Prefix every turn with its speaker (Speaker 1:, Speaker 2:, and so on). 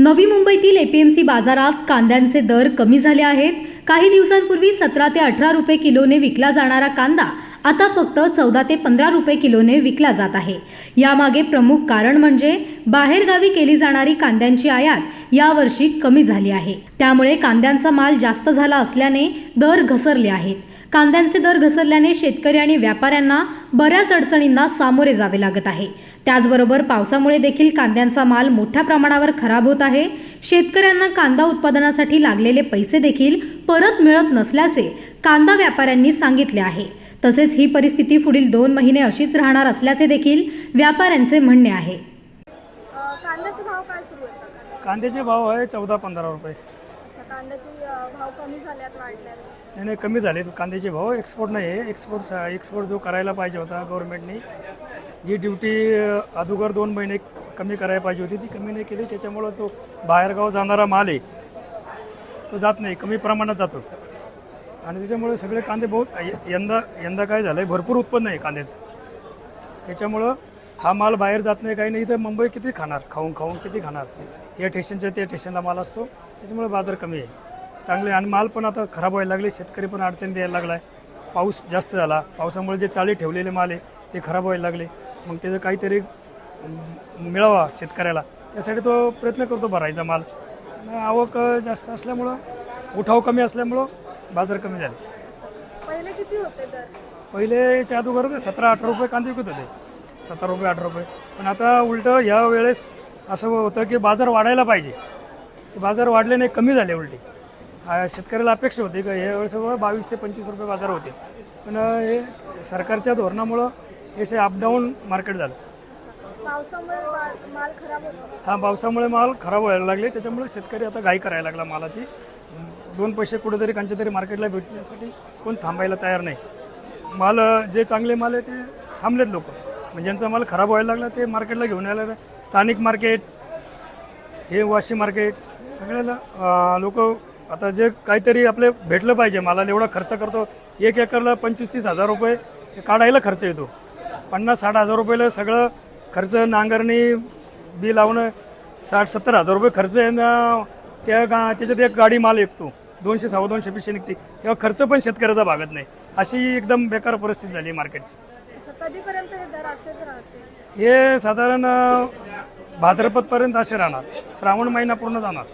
Speaker 1: नवी मुंबईतील एपीएमसी बाजारात कांद्यांचे दर कमी झाले आहेत. काही दिवसांपूर्वी सतरा ते अठरा रुपये किलोने विकला जाणारा कांदा आता फक्त चौदा ते पंधरा रुपये किलोने विकला जात आहे. यामागे प्रमुख कारण म्हणजे बाहेरगावी केली जाणारी कांद्यांची आयात यावर्षी कमी झाली आहे. त्यामुळे कांद्यांचा माल जास्त झाला असल्याने दर घसरले आहेत. कांद्यांचे दर घसरल्याने शेतकरी आणि व्यापाऱ्यांना बऱ्याच अडचणींना सामोरे जावे लागत आहे. त्याचबरोबर पावसामुळे देखील कांद्यांचा माल मोठ्या प्रमाणावर खराब होत आहे. शेतकऱ्यांना कांदा उत्पादनासाठी लागलेले पैसे देखील परत मिळत नसल्याचे कांदा व्यापाऱ्यांनी सांगितले आहे. तसेच ही परिस्थिती पुढील दोन महिने अशीच राहणार असल्याचे देखील व्यापाऱ्यांचे म्हणणे आहे.
Speaker 2: कांद्याचे भाव काय सुरू आहेत? आता?
Speaker 3: कांद्याचे भाव आहे चौदा पंधरा रुपये.
Speaker 2: कांद्याचे भाव कमी झाल्यात वाढल्यात.
Speaker 3: नाही नाही कमी झाले कांद्याचे भाव एक्सपोर्ट नाही आहे. एक्सपोर्ट एक्सपोर्ट जो करायला पाहिजे होता गव्हर्नमेंटने जी ड्युटी अगोदर दोन महिने कमी करायला पाहिजे होती ती कमी नाही केली. त्याच्यामुळं जो बाहेरगाव जाणारा माल आहे तो जात नाही. कमी प्रमाणात जातो. आणि त्याच्यामुळे सगळे कांदे बहुत य- यंदा यंदा काय झालं आहे भरपूर उत्पन्न आहे कांद्याचं. त्याच्यामुळं हा माल बाहेर जात नाही काही नाही. तर मुंबई किती खाणार? खाऊन खाऊन किती खाणार? या स्टेशनच्या त्या स्टेशनला माल असतो. त्याच्यामुळे बाजार कमी आहे. चांगले आणि माल पण आता खराब व्हायला लागले. शेतकरी पण अडचण द्यायला लागला आहे पाऊस जास्त झाला. पावसामुळे जे चाळी ठेवलेले माल आहे ते खराब व्हायला लागले. मग त्याचं काहीतरी मिळावा शेतकऱ्याला. त्यासाठी तो प्रयत्न करतो भरायचा माल. आणि आवक जास्त असल्यामुळं उठाव कमी असल्यामुळं बाजार कमी झाले.
Speaker 2: पहिले किती होते दर?
Speaker 3: पहिले याच्या अगोदर सतरा अठरा रुपये कांदे विकत होते. सतरा रुपये अठरा रुपये. पण आता उलटं ह्या वेळेस असं होतं की बाजार वाढायला पाहिजे. बाजार वाढले नाही कमी झाले उलटे. शेतकऱ्याला अपेक्षा होती का ह्या वेळेस बाबा बावीस ते पंचवीस रुपये बाजार होते. पण हे सरकारच्या धोरणामुळं हे असे अपडाऊन मार्केट झालं. हा पावसामुळे माल खराब व्हायला लागले. त्याच्यामुळे शेतकरी आता घाई करायला लागला मालाची. दोन पैसे कुठेतरी तरी मार्केटला भेटण्यासाठी कोण थांबायला तयार नाही. माल जे चांगले माल आहे ते थांबलेत लोक. म्हणजे ज्यांचा माल खराब व्हायला लागला ते मार्केटला घेऊन यायला स्थानिक मार्केट हे वाशी मार्केट सगळ्याला लोक आता जे काहीतरी आपले भेटलं पाहिजे मालाला एवढा खर्च करतो. एक एकरला पंचवीस तीस हजार रुपये काढायला खर्च येतो. पन्नास साठ हजार रुपयाला सगळं खर्च नांगरणी बी लावणं साठ सत्तर हजार रुपये खर्च आहे ना त्या गा त्याच्यात एक गाडी माल विकतो. दोनशे सव्वा दोनशे पिशे निघते. तेव्हा खर्च पण शेतकऱ्याचा भागत नाही. अशी एकदम बेकार परिस्थिती झाली मार्केटची.
Speaker 2: कधीपर्यंत हे दर असेच राहते?
Speaker 3: हे साधारण भाद्रपदपर्यंत असे राहणार. श्रावण महिना पूर्ण जाणार.